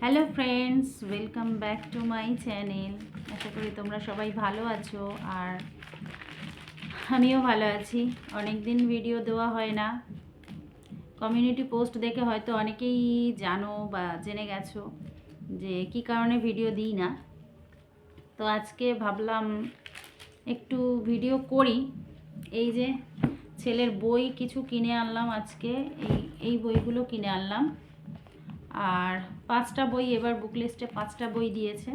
Hello friends welcome back to my channel আশা করি তোমরা সবাই ভালো আছো আর আমিও ভালো আছি। অনেক দিন ভিডিও দেওয়া হয় না। কমিউনিটি পোস্ট দেখে হয়তো অনেকেই জানো বা জেনে গেছো যে কি কারণে ভিডিও দিই না। তো আজকে ভাবলাম একটু ভিডিও করি। এই যে ছেলের বই কিছু কিনে আনলাম আজকে। এই এই বইগুলো কিনে আনলাম। আর পাঁচটা বই, এবার বুক লিস্টে পাঁচটা বই দিয়েছে।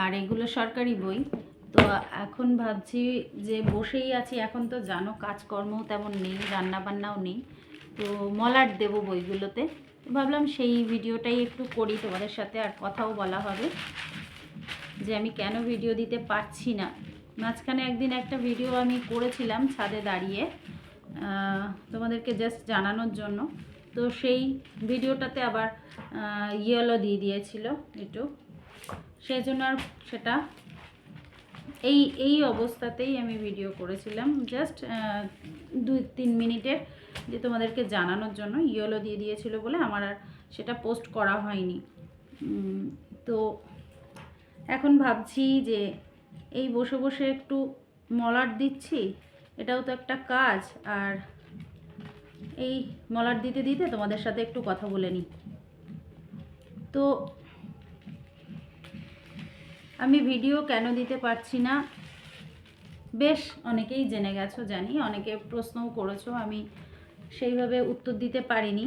আর এগুলো সরকারি বই। তো এখন ভাবছি যে বসেই আছি, এখন তো জানো কাজকর্মও তেমন নেই রান্না বান্নাও নেই। তো মলাট দেব বইগুলোতে। ভাবলাম সেই ভিডিওটাই একটু করি, তোমাদের সাথে আর কথাও বলা হবে। যে আমি কেন ভিডিও দিতে পারছি না। মাঝখানে একদিন একটা ভিডিও আমি করেছিলাম ছাদে দাঁড়িয়ে। তোমাদেরকে জাস্ট জানানোর জন্য। তো সেই ভিডিওটাতে আবার ইয়েলো দিয়ে দিয়েছিল একটু। সেই জন্য আর সেটা, এই এই অবস্থাতেই আমি ভিডিও করেছিলাম। জাস্ট দুই তিন মিনিটের যে তোমাদেরকে জানানোর জন্য ইয়েলো দিয়ে দিয়েছিল বলে আমার আর সেটা পোস্ট করা হয়নি। তো এখন ভাবছি যে এই বসে বসে একটু মলাট দিচ্ছি। এটাও তো একটা কাজ। আর এই মলার দিতে দিতে তোমাদের সাথে একটু কথা বলে নিই। তো আমি ভিডিও কেন দিতে পারছি না? বেশ, অনেকেই জেনে গেছো, জানি, অনেকে প্রশ্নও করেছ, আমি সেইভাবে উত্তর দিতে পারিনি।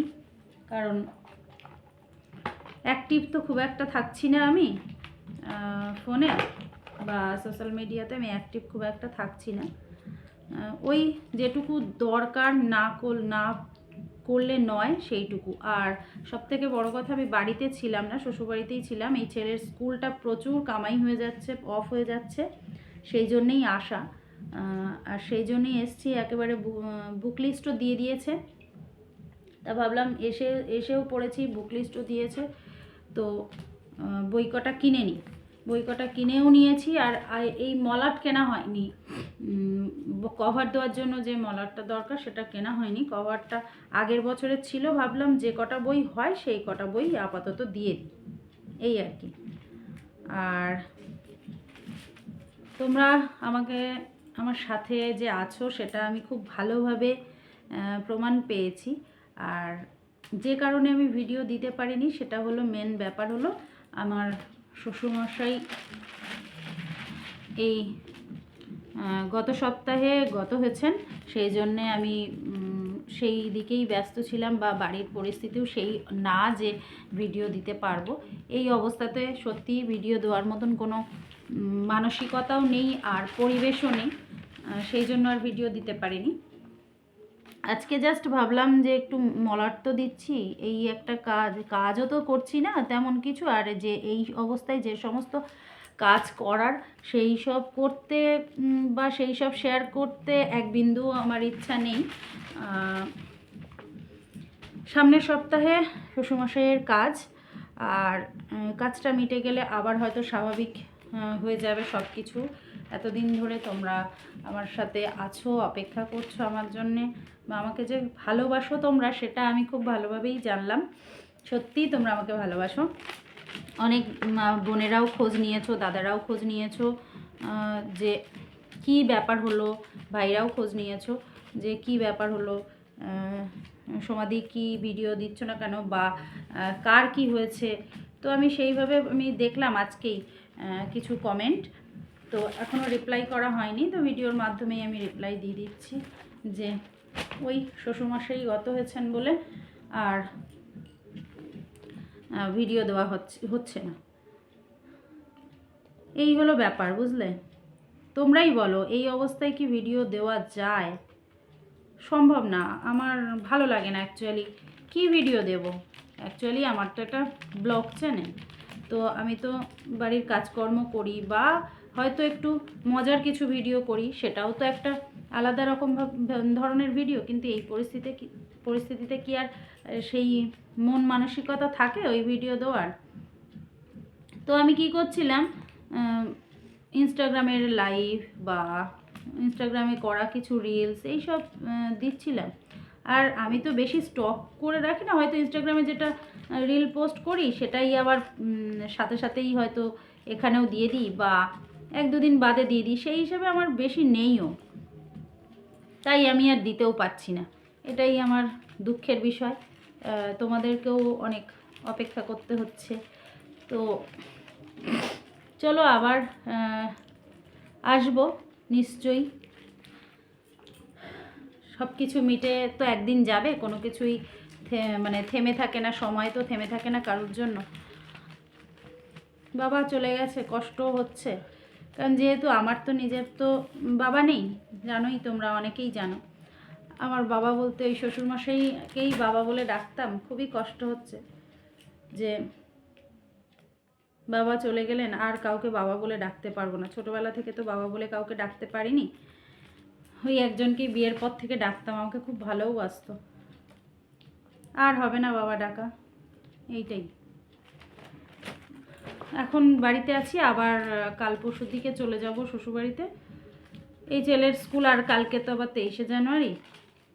কারণ অ্যাক্টিভ তো খুব একটা থাকছি না আমি ফোনে বা সোশ্যাল মিডিয়াতে আমি অ্যাক্টিভ খুব একটা থাকছি না। ওই যেটুকু দরকার না কর না করলে নয় সেইটুকু। আর সব থেকে বড় কথা, আমি বাড়িতে ছিলাম না, শ্বশুরবাড়িতেই ছিলাম। এই ছেলের স্কুলটা প্রচুর কামাই হয়ে যাচ্ছে, অফ হয়ে যাচ্ছে, সেই জন্যেই আসা আর সেই জন্যেই এসছি, একেবারে বুক লিস্টও দিয়ে দিয়েছে। তা ভাবলাম এসে, এসেও পড়েছি, বুক লিস্টও দিয়েছে। তো বই কটা কিনে নিই। বই কটা কিনেও নিয়েছি আর এই মলাট কেনা হয়নি। কভার দেওয়ার জন্য যে মলাটটা দরকার সেটা কেনা হয়নি। কভারটা আগের বছরের ছিল, ভাবলাম যে কটা বই হয় সেই কটা বই আপাতত দিয়ে দিই। এই আর কি। আর তোমরা আমাকে, আমার সাথে যে আছো সেটা আমি খুব ভালোভাবে প্রমাণ পেয়েছি। আর যে কারণে আমি ভিডিও দিতে পারিনি সেটা হলো মেন ব্যাপার হলো আমার শ্বশুরমশাই, এই গত সপ্তাহে গত হয়েছেন, সেই জন্যে আমি সেই দিকেই ব্যস্ত ছিলাম বা বাড়ির পরিস্থিতিও সেই না যে ভিডিও দিতে পারব। এই অবস্থাতে সত্যি ভিডিও দেওয়ার মতন কোনো মানসিকতাও নেই আর পরিবেশও নেই সেই জন্য আর ভিডিও দিতে পারিনি। আজকে জাস্ট ভাবলাম যে একটু মলাট তো দিচ্ছি, এই একটা কাজ, কাজও তো করছি না তেমন কিছু, আর যে এই অবস্থায় যে সমস্ত কাজ করার, সেই সব করতে বা সেই সব শেয়ার করতে এক বিন্দু আমার ইচ্ছা নেই। সামনের সপ্তাহে শ্বশুরমশাইয়ের কাজ, আর কাজটা মিটে গেলে আবার হয়তো স্বাভাবিক হয়ে যাবে সব কিছু এতদিন ধরে তোমরা আমার সাথে আছো, অপেক্ষা করছ আমার জন্যে, বা আমাকে যে ভালোবাসো তোমরা সেটা আমি খুব ভালোভাবেই জানলাম। সত্যিই তোমরা আমাকে ভালোবাসো। অনেক বোনেরাও খোঁজ নিয়েছো, দাদারাও খোঁজ নিয়েছো যে কি ব্যাপার হলো, ভাইরাও খোঁজ নিয়েছো, যে কি ব্যাপার হলো সমাধি কি ভিডিও দিচ্ছ না কেন, বা কার কি হয়েছে? তো আমি সেইভাবে আমি দেখলাম আজকেই কিছু কমেন্ট তো এখনও রিপ্লাই করা হয়নি, তো ভিডিওর মাধ্যমেই আমি রিপ্লাই দিয়ে দিচ্ছি যে ওই শ্বশুরমশাই গত হয়েছেন বলে আর ভিডিও দেওয়া হচ্ছে হচ্ছে না। এই হলো ব্যাপার, বুঝলে? তোমরাই বলো, এই অবস্থায় কি ভিডিও দেওয়া যায়? সম্ভব না, আমার ভালো লাগে না অ্যাকচুয়ালি কি ভিডিও দেব? অ্যাকচুয়ালি আমার তো একটা ব্লগ চ্যানেল তো আমি তো বাড়ির কাজকর্ম করি বা হয়তো একটু মজার কিছু ভিডিও করি, সেটাও তো একটা আলাদা রকম ধরনের ভিডিও কিন্তু এই পরিস্থিতিতে কি পরিস্থিতিতে কি আর সেই মন মানসিকতা থাকে ওই ভিডিও দেওয়ার? তো আমি কি করছিলাম ইনস্টাগ্রামের লাইভ বা ইনস্টাগ্রামে করা কিছু রিলস এইসব দিচ্ছিলাম। আর আমি তো বেশি স্টক করে রাখি না, হয়তো ইনস্টাগ্রামে যেটা রিল পোস্ট করি, সেটাই আবার সাথে সাথেই হয়তো এখানেও দিয়ে দিই বা এক দুদিন বাদে দিয়ে দিই। সেই হিসাবে আমার বেশি নেইও। তাই আমি আর দিতেও পারছি না। এটাই আমার দুঃখের বিষয়। তোমাদেরকেও অনেক অপেক্ষা করতে হচ্ছে। তো চলো আবার আসব নিশ্চয়ই। সব কিছু মিটে তো একদিন যাবে। কোনো কিছুই মানে থেমে থাকে না। সময় তো থেমে থাকে না কারোর জন্য। বাবা চলে গেছে কষ্ট হচ্ছে। কারণ যেহেতু আমার তো নিজের তো বাবা নেই, জানোই তোমরা অনেকেই জানো। আমার বাবা বলতে ওই শ্বশুরমশাইকেই বাবা বলে ডাকতাম, খুবই কষ্ট হচ্ছে যে বাবা চলে গেলেন, আর কাউকে বাবা বলে ডাকতে পারব না। ছোটোবেলা থেকে তো বাবা বলে কাউকে ডাকতে পারিনি। ওই একজনকেই বিয়ের পর থেকে ডাকতাম, আমাকে খুব ভালোও বাসতো। আর হবে না বাবা ডাকা, এইটাই। এখন বাড়িতে আছি, আবার কাল পরশুর দিকে চলে যাব শ্বশুরবাড়িতে। এই ছেলের স্কুল, আর কালকে তো আবার তেইশে জানুয়ারি,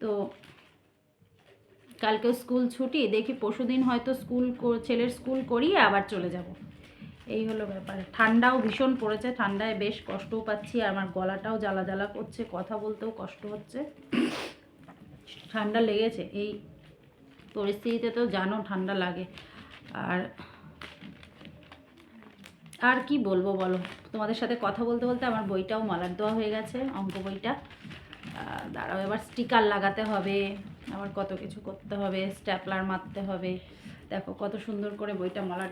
তো কালকেও স্কুল ছুটি, দেখি পরশুদিন হয়তো স্কুল ছেলের স্কুল করিয়ে আবার চলে যাব। এই হলো ব্যাপার। ঠান্ডাও ভীষণ পড়েছে, ঠান্ডায় বেশ কষ্টও পাচ্ছি, আর আমার গলাটাও জ্বালা জ্বালা করছে, কথা বলতেও কষ্ট হচ্ছে। ঠান্ডা লেগেছে, এই পরিস্থিতিতে তো জানো ঠান্ডা লাগে। আর আর কি বলব বলো? তোমাদের সাথে কথা বলতে বলতে আমার বইটাও মালার দেওয়া হয়ে গেছে, অঙ্ক বইটা। দাঁড়াও, এবার স্টিকার লাগাতে হবে, আবার কত কিছু করতে হবে স্ট্যাপলার মারতে হবে। দেখো কত সুন্দর করে বইটা মালার